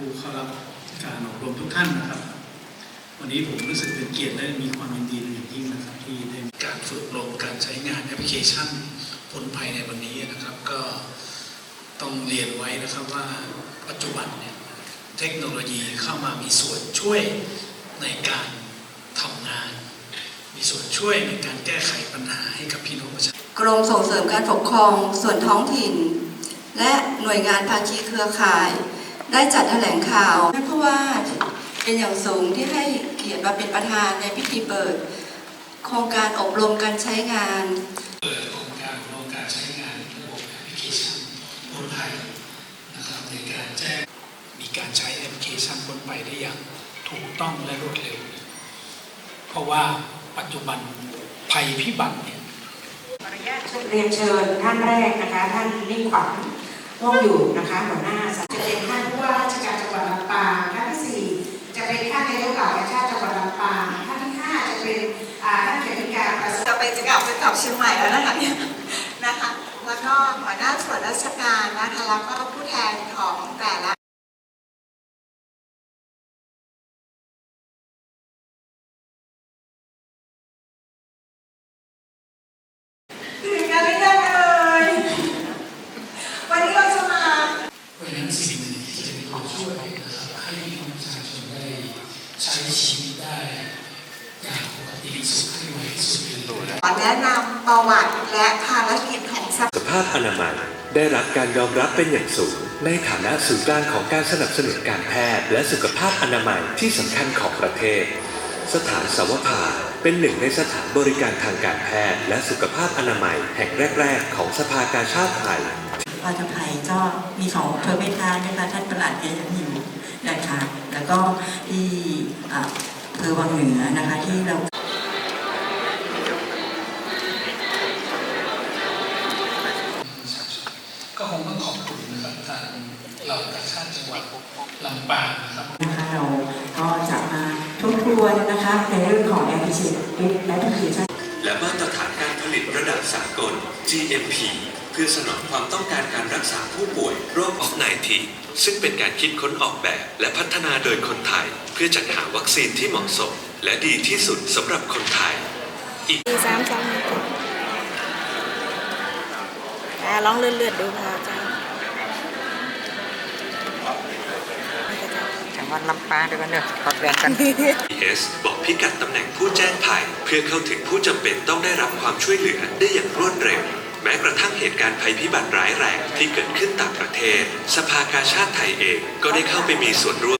ผู้เข้ารับการอบรมทุกท่านนะครับ วันนี้ผมรู้สึกเป็นเกียรติและมีความยินดีเป็นอย่างยิ่งนะครับ ที่ได้การฝึกอบรมการใช้งานแอปพลิเคชันผลภัยในวันนี้นะครับ ก็ต้องเรียนไว้นะครับว่าปัจจุบันเนี่ยเทคโนโลยีเข้ามามีส่วนช่วยในการทำงาน มีส่วนช่วยในการแก้ไขปัญหาให้กับพี่น้องประชาชนกรมส่งเสริมการปกครองส่วนท้องถิ่น และหน่วยงานภาคีเครือข่าย ได้จัดแถลงข่าวให้ผู้ว่าเป็นอย่างสูงที่ให้เกียรติมาเป็นประธานในพิธีเปิด โครงการอบรมการใช้งานเปิดโครงการโครงการใช้งานระบบแอปพลิเคชันพ้นภัยนะครับในการแจ้งมีการใช้แอปพลิเคชันพ้นภัยได้อย่างถูกต้องและรวดเร็ว เพราะว่าปัจจุบันภัยพิบัติเนี่ยเรียนเชิญท่านแรกนะคะท่านนิ่งขวัญ ว่องอยู่นะคะหัวหน้าสำนักจะเป็นท่านผู้ว่าราชการจังหวัดลำปางท่านที่สี่จะเป็นท่านนายกเหล่าชาติจังหวัดลำปางท่านที่ห้าจะเป็นอ่าท่านเขมิการประสจะไปจะกลับไปกลับเชียงใหม่แล้วนะคะเนี่ยนะคะแล้วก็หัวหน้าส่วนราชการนะคะแล้วก็ผู้แทนของแต่ละ ตื่นกันหรือยังเอ่ยวันนี้เราจะมา เพราะฉะนั้นสิ่งหนึ่งที่จะเป็นตัวช่วยนะครับให้พี่น้องประชาชนได้ ใช้ชีวิตได้อย่างปกติสุขให้ไวที่สุดคือขอแนะนำประวัติและภารกิจของสสุขภาพอนามัยได้รับการยอมรับเป็นอย่างสูง ในฐานะศูนย์กลางของการสนับสนุนการแพทย์ และสุขภาพอนามัยที่สำคัญของประเทศ สถานสวภาเป็นหนึ่งในสถานบริการทางการแพทย์ และสุขภาพอนามัยแห่งแรก ๆ ของสภากาชาติไทยปาทภัยก็มีของอำเภอเมตตานะคะท่านประหลัดเอยอยู่นะคะ แล้วก็ที่ อ่าอำเภอวังเหนือนะคะที่เราก็คงต้องขอบคุณนะครับทางเรากาชาติจังหวัดลำปางนะครับนะคะเราก็จะมาทบทวนนะคะในเรื่องของแอปพลิเคชันแอปพลิเคชันและมาตรฐานการผลิตระดับสากล GMP เพื่อสนองความต้องการการรักษาผู้ป่วย โรคออฟไนทีซึ่งเป็นการคิดค้นออกแบบและพัฒนาโดยคนไทย เพื่อจัดหาวัคซีนที่เหมาะสม และดีที่สุดสำหรับคนไทยสี่สามสองหนึ่งอ่าลองเลื่อนๆดูค่ะอาจารย์นี่ก็จะจังหวัดลำปางด้วยกันเนอะขอแบ่งกัน PS บอกพิกัดตำแหน่งผู้แจ้งภัย เพื่อเข้าถึงผู้จำเป็นต้องได้รับความช่วยเหลือได้อย่างรวดเร็ว แม้กระทั่งเหตุการณ์ภัยพิบัติร้ายแรงที่เกิดขึ้นต่างประเทศ สภากาชาติไทยเองก็ได้เข้าไปมีส่วนร่วม